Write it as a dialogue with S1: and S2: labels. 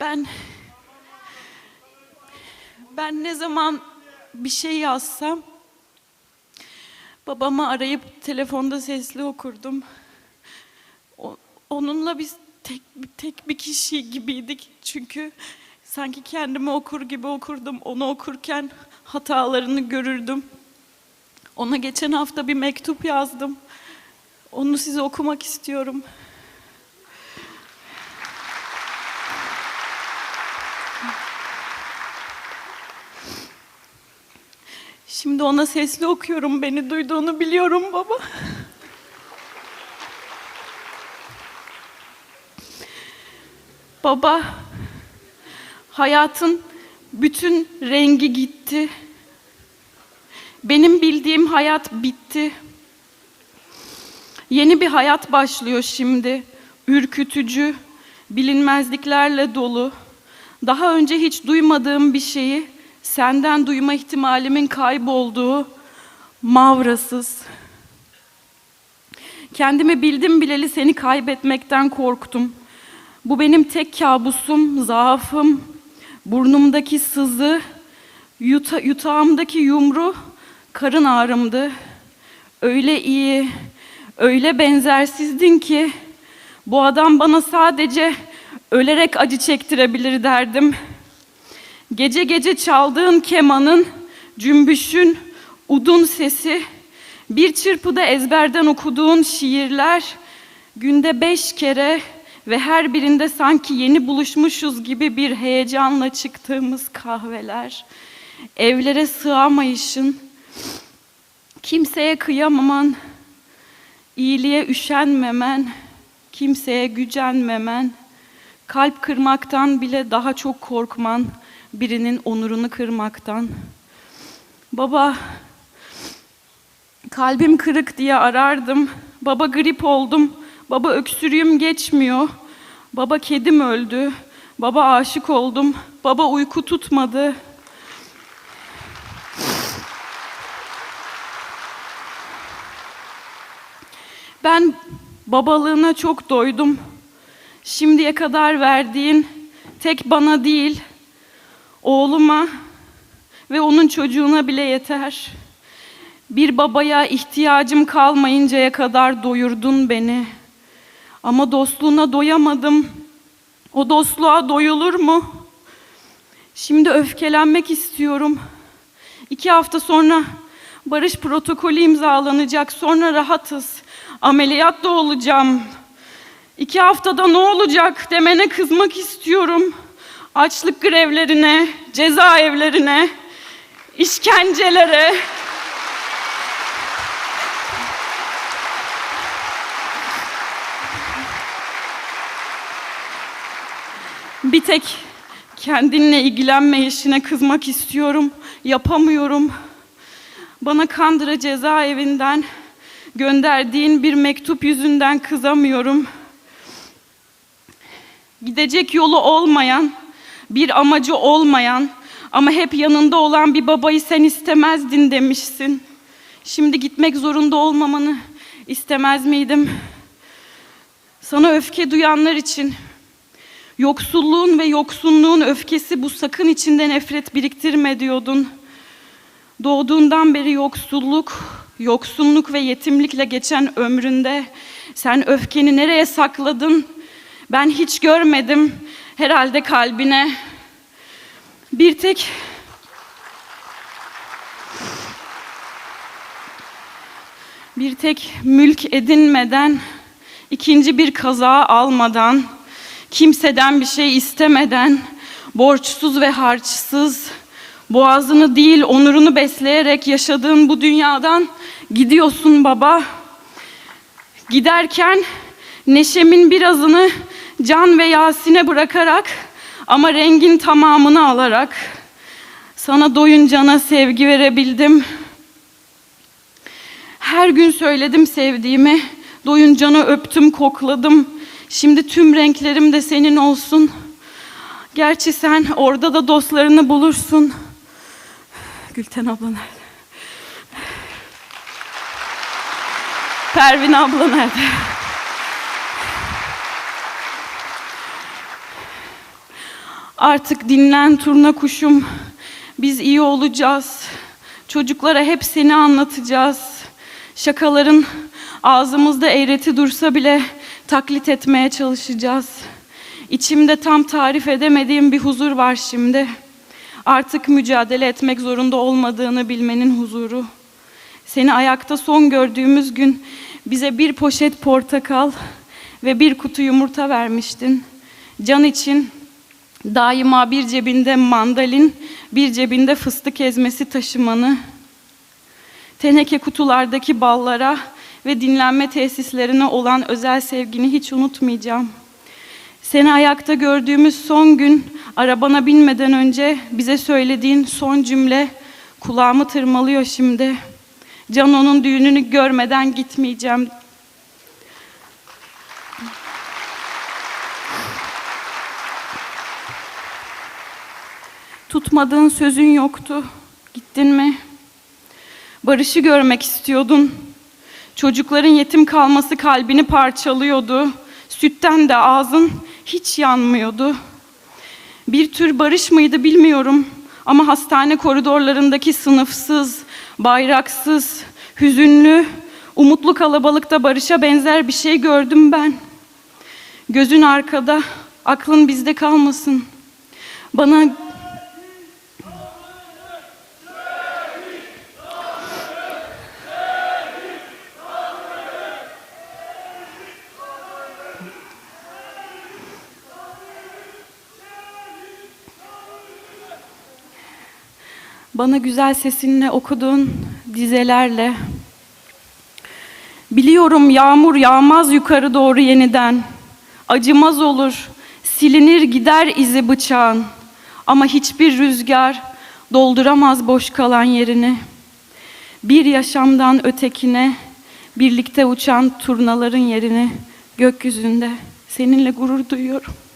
S1: Ben ben ne zaman bir şey yazsam babamı arayıp telefonda sesli okurdum. O- onunla biz tek tek bir kişi gibiydik çünkü sanki kendimi okur gibi okurdum. Onu okurken hatalarını görürdüm. Ona geçen hafta bir mektup yazdım. Onu size okumak istiyorum. Şimdi ona sesli okuyorum. Beni duyduğunu biliyorum baba. Baba, hayatın bütün rengi gitti. Benim bildiğim hayat bitti. Yeni bir hayat başlıyor şimdi. Ürkütücü, bilinmezliklerle dolu. Daha önce hiç duymadığım bir şeyi senden duyma ihtimalimin kaybolduğu mavrasız. Kendimi bildim bileli seni kaybetmekten korktum. Bu benim tek kabusum, zaafım, burnumdaki sızı, yuta, yutağımdaki yumru, karın ağrımdı. Öyle iyi, öyle benzersizdin ki bu adam bana sadece ölerek acı çektirebilir derdim. Gece gece çaldığın kemanın, cümbüşün, udun sesi, bir çırpıda ezberden okuduğun şiirler, günde beş kere ve her birinde sanki yeni buluşmuşuz gibi bir heyecanla çıktığımız kahveler, evlere sığamayışın, kimseye kıyamaman, iyiliğe üşenmemen, kimseye gücenmemen, kalp kırmaktan bile daha çok korkman, birinin onurunu kırmaktan. Baba, kalbim kırık diye arardım. Baba grip oldum. Baba öksürüğüm geçmiyor. Baba kedim öldü. Baba aşık oldum. Baba uyku tutmadı. Ben babalığına çok doydum. Şimdiye kadar verdiğin tek bana değil, oğluma ve onun çocuğuna bile yeter. Bir babaya ihtiyacım kalmayıncaya kadar doyurdun beni. Ama dostluğuna doyamadım. O dostluğa doyulur mu? Şimdi öfkelenmek istiyorum. İki hafta sonra barış protokolü imzalanacak. Sonra rahatız. Ameliyat da olacağım. İki haftada ne olacak demene kızmak istiyorum. Açlık grevlerine, cezaevlerine, işkencelere. Bir tek kendinle ilgilenme işine kızmak istiyorum. Yapamıyorum. Bana Kandıra cezaevinden gönderdiğin bir mektup yüzünden kızamıyorum. Gidecek yolu olmayan, bir amacı olmayan ama hep yanında olan bir babayı sen istemezdin demişsin. Şimdi gitmek zorunda olmamanı istemez miydim? Sana öfke duyanlar için Yoksulluğun ve yoksunluğun öfkesi bu sakın içinde nefret biriktirme diyordun. Doğduğundan beri yoksulluk, yoksunluk ve yetimlikle geçen ömründe sen öfkeni nereye sakladın? Ben hiç görmedim. Herhalde kalbine. Bir tek bir tek mülk edinmeden, ikinci bir kaza almadan, kimseden bir şey istemeden, borçsuz ve harçsız, boğazını değil onurunu besleyerek yaşadığın bu dünyadan gidiyorsun baba. Giderken neşemin birazını Can ve Yasin'e bırakarak ama rengin tamamını alarak sana doyuncana sevgi verebildim. Her gün söyledim sevdiğimi, doyuncana öptüm, kokladım. Şimdi tüm renklerim de senin olsun. Gerçi sen orada da dostlarını bulursun. Gülten abla nerede? Pervin abla nerede? Artık dinlen turna kuşum. Biz iyi olacağız. Çocuklara hep seni anlatacağız. Şakaların ağzımızda eğreti dursa bile taklit etmeye çalışacağız. İçimde tam tarif edemediğim bir huzur var şimdi. Artık mücadele etmek zorunda olmadığını bilmenin huzuru. Seni ayakta son gördüğümüz gün bize bir poşet portakal ve bir kutu yumurta vermiştin. Can için daima bir cebinde mandalin, bir cebinde fıstık ezmesi taşımanı, teneke kutulardaki ballara ve dinlenme tesislerine olan özel sevgini hiç unutmayacağım. Seni ayakta gördüğümüz son gün arabana binmeden önce bize söylediğin son cümle kulağımı tırmalıyor şimdi. Cano'nun düğününü görmeden gitmeyeceğim. Tutmadığın sözün yoktu. Gittin mi? Barışı görmek istiyordun. Çocukların yetim kalması kalbini parçalıyordu. Sütten de ağzın hiç yanmıyordu. Bir tür barış mıydı bilmiyorum ama hastane koridorlarındaki sınıfsız, bayraksız, hüzünlü, umutlu kalabalıkta barışa benzer bir şey gördüm ben. Gözün arkada, aklın bizde kalmasın. Bana Bana güzel sesinle okudun dizelerle. Biliyorum yağmur yağmaz yukarı doğru yeniden. Acımaz olur, silinir gider izi bıçağın. Ama hiçbir rüzgar dolduramaz boş kalan yerini. Bir yaşamdan ötekine birlikte uçan turnaların yerini gökyüzünde seninle gurur duyuyorum.